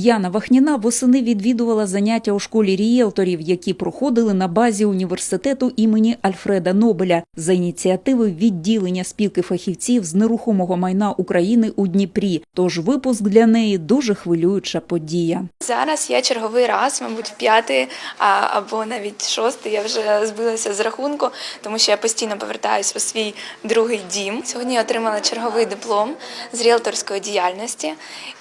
Яна Вахніна восени відвідувала заняття у школі рієлторів, які проходили на базі університету імені Альфреда Нобеля за ініціативи відділення спілки фахівців з нерухомого майна України у Дніпрі. Тож випуск для неї дуже хвилююча подія. Зараз я черговий раз, мабуть, п'ятий або навіть шостий. Я вже збилася з рахунку, тому що я постійно повертаюся у свій другий дім. Сьогодні я отримала черговий диплом з ріелторської діяльності,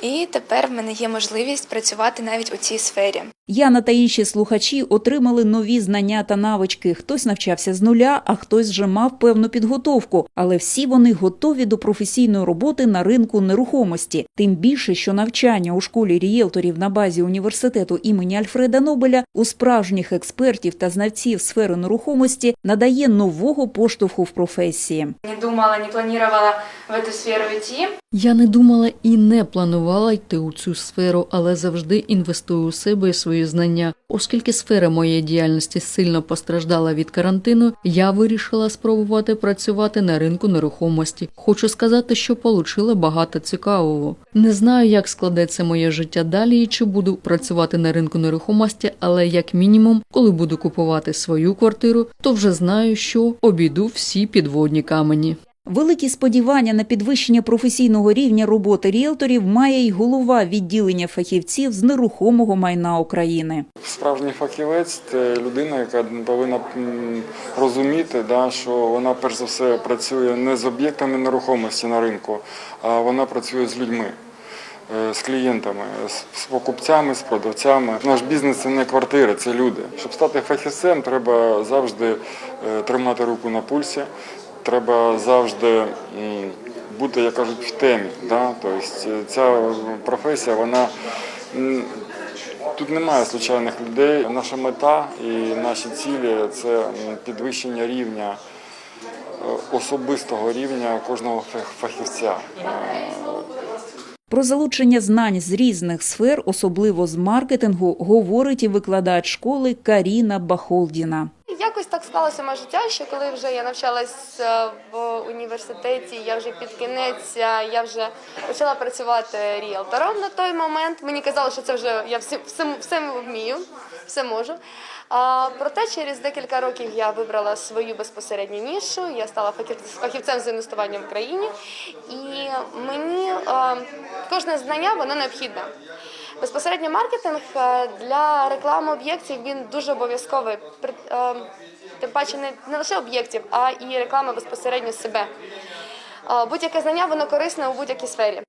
і тепер в мене є можливість працювати навіть у цій сфері. Яна та інші слухачі отримали нові знання та навички. Хтось навчався з нуля, а хтось вже мав певну підготовку. Але всі вони готові до професійної роботи на ринку нерухомості. Тим більше, що навчання у школі рієлторів на базі університету імені Альфреда Нобеля у справжніх експертів та знавців сфери нерухомості надає нового поштовху в професії. Не думала, не планувала в цю сферу йти. Я не думала і не планувала йти у цю сферу, але завжди інвестую у себе і свої знання. Оскільки сфера моєї діяльності сильно постраждала від карантину, я вирішила спробувати працювати на ринку нерухомості. Хочу сказати, що получила багато цікавого. Не знаю, як складеться моє життя далі і чи буду працювати на ринку нерухомості, але як мінімум, коли буду купувати свою квартиру, то вже знаю, що обійду всі підводні камені. Великі сподівання на підвищення професійного рівня роботи ріелторів має й голова відділення фахівців з нерухомого майна України. Справжній фахівець це людина, яка повинна розуміти, що вона перш за все працює не з об'єктами нерухомості на ринку, а вона працює з людьми. е, З клієнтами, з- покупцями, з продавцями. Наш бізнес це не квартири, це люди. Щоб стати фахівцем, треба завжди е, тримати руку на пульсі, треба завжди бути, як кажуть, в темі. Да? Тобто е, ця професія, вона Тут немає случайних людей. Наша мета і наші цілі це підвищення рівня е, особистого рівня кожного фах- фахівця. Про залучення знань з різних сфер, особливо з маркетингу, говорить і викладач школи Каріна Бахолдіна. Якось так склалося моє життя, що коли вже я навчалась е, в університеті, я вже під кінець, я вже почала працювати ріелтором на той момент. Мені казали, що це вже я все, все, все вмію, все можу. А, проте через декілька років я вибрала свою безпосередню нішу. Я стала фахів- фахівцем з інвестування в країні, і мені е, кожне знання воно необхідне. Безпосередньо маркетинг е, для реклами об'єктів він дуже обов'язковий. Е, Тим паче не, не лише об'єктів, а і реклами безпосередньо себе. Е, Будь-яке знання воно корисне у будь-якій сфері.